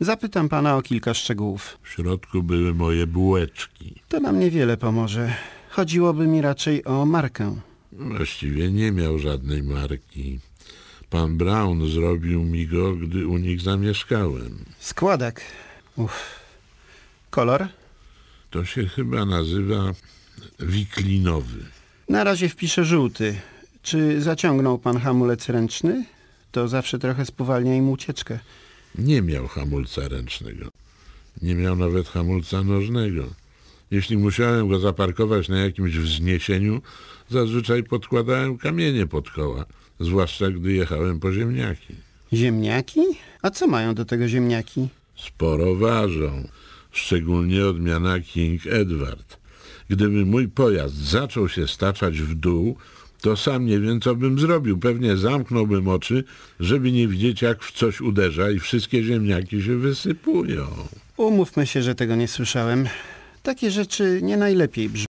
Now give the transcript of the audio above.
Zapytam pana o kilka szczegółów. W środku były moje bułeczki. To nam niewiele pomoże. Chodziłoby mi raczej o markę. Właściwie nie miał żadnej marki. Pan Brown zrobił mi go, gdy u nich zamieszkałem. Składek. Uff. Kolor? To się chyba nazywa wiklinowy. Na razie wpiszę żółty. Czy zaciągnął pan hamulec ręczny? To zawsze trochę spowalnia im ucieczkę. Nie miał hamulca ręcznego. Nie miał nawet hamulca nożnego. Jeśli musiałem go zaparkować na jakimś wzniesieniu, zazwyczaj podkładałem kamienie pod koła, zwłaszcza gdy jechałem po ziemniaki. Ziemniaki? A co mają do tego ziemniaki? Sporo ważą, szczególnie odmiana King Edward. Gdyby mój pojazd zaczął się staczać w dół, to sam nie wiem, co bym zrobił. Pewnie zamknąłbym oczy, żeby nie widzieć, jak w coś uderza i wszystkie ziemniaki się wysypują. Umówmy się, że tego nie słyszałem. Takie rzeczy nie najlepiej brzmią.